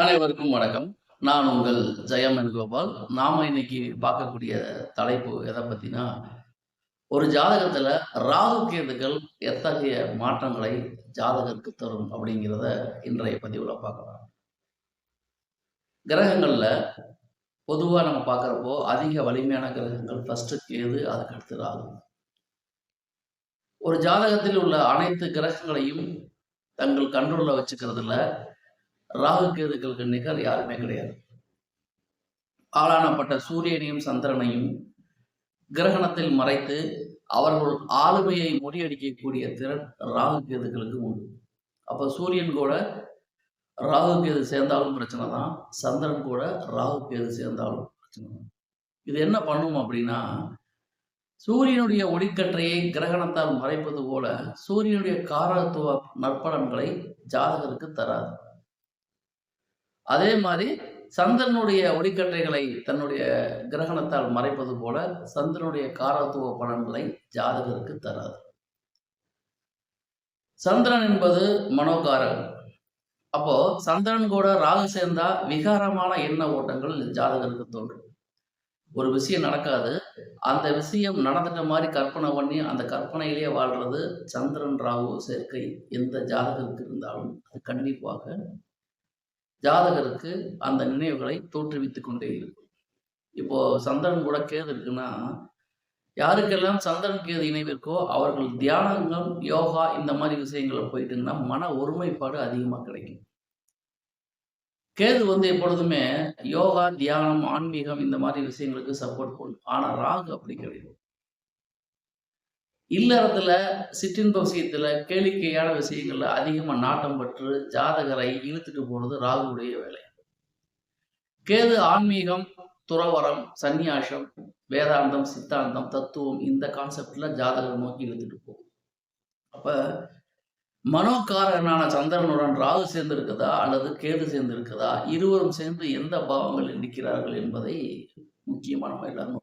அனைவருக்கும் வணக்கம். நான் உங்கள் ஜெயம் என் கோபால். நாம இன்னைக்கு பார்க்கக்கூடிய தலைப்பு எதை பத்தினா ஒரு ஜாதகத்துல ராகு கேதுகள் எத்தகைய மாற்றங்களை ஜாதகருக்கு தரும் அப்படிங்கிறத இன்றைய பதிவுல பார்க்கலாம். கிரகங்கள்ல பொதுவா நம்ம பார்க்குறப்போ அதிக வலிமையான கிரகங்கள் ஃபர்ஸ்ட் கேது அதுக்கு அடுத்து ராகு. ஒரு ஜாதகத்தில் உள்ள அனைத்து கிரகங்களையும் தங்கள் கண்ட்ரோல்ல வச்சுக்கிறதுல ராகு கேதுக்களுக்கு நிகர் யாருமே கிடையாது. ஆளானப்பட்ட சூரியனையும் சந்திரனையும் கிரகணத்தில் மறைத்து அவர்கள் ஆளுமையை முறியடிக்கக்கூடிய திறன் ராகு கேதுக்களுக்கு உண்டு. அப்போ சூரியன் கூட ராகு கேது சேர்ந்தாலும் பிரச்சனை தான் சந்திரன் கூட ராகு கேது சேர்ந்தாலும் பிரச்சனை தான். இது என்ன பண்ணும் அப்படின்னா சூரியனுடைய ஒளிக்கற்றையை கிரகணத்தால் மறைப்பது போல சூரியனுடைய காரத்துவ நற்பலன்களை ஜாதகருக்கு தராது. அதே மாதிரி சந்திரனுடைய ஒளிக்கற்றைகளை தன்னுடைய கிரகணத்தால் மறைப்பது போல சந்திரனுடைய காரத்துவ பலன்களை ஜாதகருக்கு தராது. சந்திரன் என்பது மனோகாரகம் அப்போ சந்திரன் கூட ராகு சேர்ந்தா விகாரமான எண்ண ஓட்டங்கள் ஜாதகருக்கு தோன்றும். ஒரு விஷயம் நடக்காது. அந்த விஷயம் நடந்துட்ட மாதிரி கற்பனை பண்ணி அந்த கற்பனையிலேயே வாழ்றது சந்திரன் ராகு சேர்க்கை எந்த ஜாதகருக்கு இருந்தாலும் அது கண்டிப்பாக ஜாதகருக்கு அந்த நினைவுகளை தோற்றுவித்துக் கொண்டே இருக்கும். இப்போ சந்திரன் கூட கேது இருக்குன்னா யாருக்கெல்லாம் சந்திரன் கேது இணைவு இருக்கோ அவர்கள் தியானங்கள் யோகா இந்த மாதிரி விஷயங்களை போயிட்டுங்கன்னா மன ஒருமைப்பாடு அதிகமாக கிடைக்கும். கேது வந்து எப்பொழுதுமே யோகா தியானம் ஆன்மீகம் இந்த மாதிரி விஷயங்களுக்கு சப்போர்ட் பண்ணும். ஆனா ராகு அப்படி கிடையாது. இல்லறத்துல சிற்றின்ப விஷயத்துல கேளிக்கையான விஷயங்கள்ல அதிகமா நாட்டம் பெற்று ஜாதகரை இழுத்துட்டு போறது ராகுடைய வேலை. கேது ஆன்மீகம் துறவரம் சந்நியாசம் வேதாந்தம் சித்தாந்தம் தத்துவம் இந்த கான்செப்ட்ல ஜாதகரை நோக்கி இழுத்துட்டு போகும். அப்ப மனோக்காரகனான சந்திரனுடன் ராகு சேர்ந்துருக்குதா அல்லது கேது சேர்ந்து இருக்குதா இருவரும் சேர்ந்து எந்த பாவங்களில் இருக்கிறார்கள் என்பதை முக்கியமான நம்ம எல்லாரும்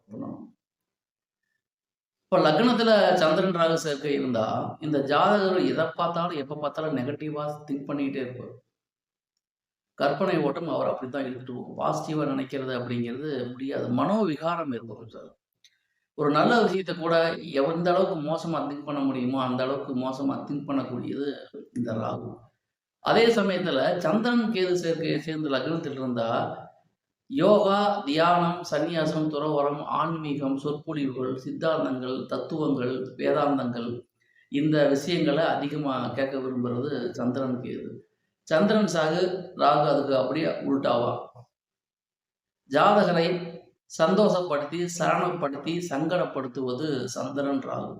இப்போ லக்னத்தில் சந்திரன் ராகு சேர்க்கை இருந்தால் இந்த ஜாதகர் எதை பார்த்தாலும் எப்போ பார்த்தாலும் நெகட்டிவாக திங்க் பண்ணிக்கிட்டே இருப்பார். கற்பனை ஓட்டம் அவர் அப்படித்தான் இருந்துட்டு போகும் பாசிட்டிவாக நினைக்கிறது அப்படிங்கிறது முடியாது. மனோவிகாரம் இருக்கும் சார். ஒரு நல்ல விஷயத்தை கூட எந்த அளவுக்கு மோசமாக திங்க் பண்ண முடியுமோ அந்த அளவுக்கு மோசமாக திங்க் பண்ணக்கூடியது இந்த ராகு. அதே சமயத்தில் சந்திரன் கேது சேர்க்கை சேர்ந்து லக்னத்தில் இருந்தால் யோகா தியானம் சந்நியாசம் துறவரம் ஆன்மீகம் சொற்பொழிவுகள் சித்தாந்தங்கள் தத்துவங்கள் வேதாந்தங்கள் இந்த விஷயங்களை அதிகமாக கேட்க விரும்புறது சந்திரன் கேது. சந்திரன் சாகு ராகு அதுக்கு அப்படியே உள்டாவா. ஜாதகரை சந்தோஷப்படுத்தி சரணப்படுத்தி சங்கடப்படுத்துவது சந்திரன் ராகு.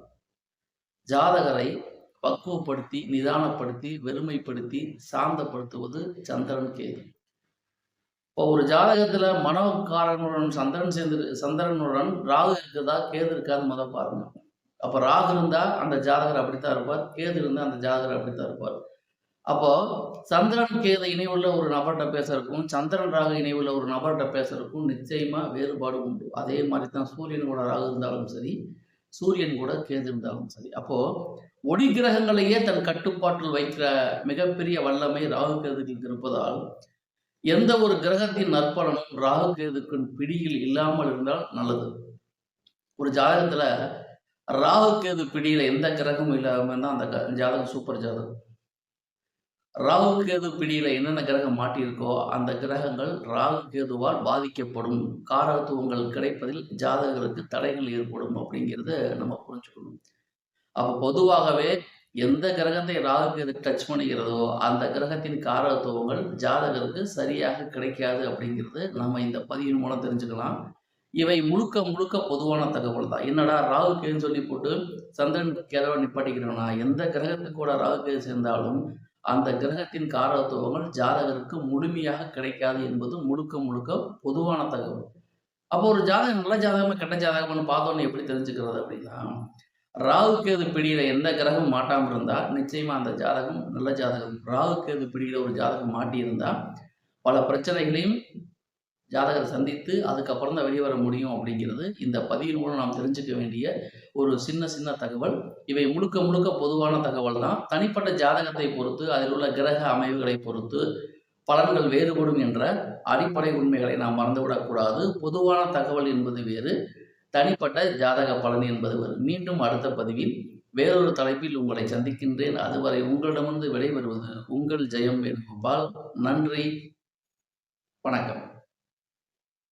ஜாதகரை பக்குவப்படுத்தி நிதானப்படுத்தி வெறுமைப்படுத்தி சாந்தப்படுத்துவது சந்திரன் கேது. இப்போ ஒரு ஜாதகத்தில் மனோகாரனுடன் சந்திரன் சேர்ந்து சந்திரனுடன் ராகு இருக்குதா? கேது இருக்காது முதல் பாருங்க. அப்போ ராகு இருந்தால் அந்த ஜாதகர் அப்படித்தான் இருப்பார். கேது இருந்தால் அந்த ஜாதகர் அப்படித்தான் இருப்பார். அப்போ சந்திரன் கேது இணைவுள்ள ஒரு நபர்கிட்ட பேசுறதுக்கும் சந்திரன் ராகு இணைவுள்ள ஒரு நபர்கிட்ட பேசுறதுக்கும் நிச்சயமா வேறுபாடு உண்டு. அதே மாதிரி தான் சூரியன் கூட ராகு இருந்தாலும் சரி சூரியன் கூட கேது இருந்தாலும் சரி. அப்போ ஒளி கிரகங்களையே தன் கட்டுப்பாட்டில் வைக்கிற மிகப்பெரிய வல்லமை ராகு கேதுகளுக்கு இருப்பதால் எந்த ஒரு கிரகத்தின் நற்பலனும் ராகு கேதுக்கின் பிடியில் இல்லாமல் இருந்தால் நல்லது. ஒரு ஜாதகத்துல ராகு கேது பிடியில எந்த கிரகமும் இல்லாம தான் அந்த ஜாதகம் சூப்பர் ஜாதகம். ராகு கேது பிடியில என்னென்ன கிரகம் மாட்டியிருக்கோ அந்த கிரகங்கள் ராகு கேதுவால் பாதிக்கப்படும். காரத்துவங்கள் கிடைப்பதில் ஜாதகருக்கு தடைகள் ஏற்படும் அப்படிங்கிறத நம்ம புரிஞ்சுக்கணும். அப்போ பொதுவாகவே எந்த கிரகத்தை ராகு கேது டச் பண்ணுகிறதோ அந்த கிரகத்தின் காரத்துவங்கள் ஜாதகருக்கு சரியாக கிடைக்காது அப்படிங்கிறது நம்ம இந்த பதிவின் மூலம் தெரிஞ்சுக்கலாம். இவை முழுக்க முழுக்க பொதுவான தகவல் தான். என்னடா ராகு கேன்னு சொல்லி போட்டு சந்திரன் கேதவை நிப்பாட்டிக்கிறோம்னா எந்த கிரகத்துக்கு கூட ராகு கே சேர்ந்தாலும் அந்த கிரகத்தின் காரத்துவங்கள் ஜாதகருக்கு முழுமையாக கிடைக்காது என்பது முழுக்க முழுக்க பொதுவான தகவல். அப்போ ஒரு ஜாதகம் நல்ல ஜாதகமா கெட்ட ஜாதகம்னு பார்த்தோன்னு எப்படி தெரிஞ்சுக்கிறது அப்படின்னா ராகுக்கேது பிடியில் எந்த கிரகம் மாட்டாமல் இருந்தால் நிச்சயமாக அந்த ஜாதகம் நல்ல ஜாதகம். ராகுக்கேது பிடியில் ஒரு ஜாதகம் மாட்டியிருந்தால் பல பிரச்சனைகளையும் ஜாதகர் சந்தித்து அதுக்கப்புறம் தான் வெளியே வர முடியும் அப்படிங்கிறது இந்த பதிவின் மூலம் நாம் தெரிஞ்சுக்க வேண்டிய ஒரு சின்ன சின்ன தகவல். இவை முழுக்க முழுக்க பொதுவான தகவல் தான். தனிப்பட்ட ஜாதகத்தை பொறுத்து அதில் உள்ள கிரக அமைவுகளை பொறுத்து பலன்கள் வேறுபடும் என்ற அடிப்படை உண்மைகளை நாம் மறந்துவிடக்கூடாது. பொதுவான தகவல் என்பது வேறு. தனிப்பட்ட ஜாதக பலன் என்பது வரும். மீண்டும் அடுத்த பதிவில் வேறொரு தலைப்பில் உங்களை சந்திக்கின்றேன். அதுவரை உங்களிடமிருந்து விடைபெறுவது உங்கள் ஜெயம் வேணுகோபால். நன்றி. வணக்கம்.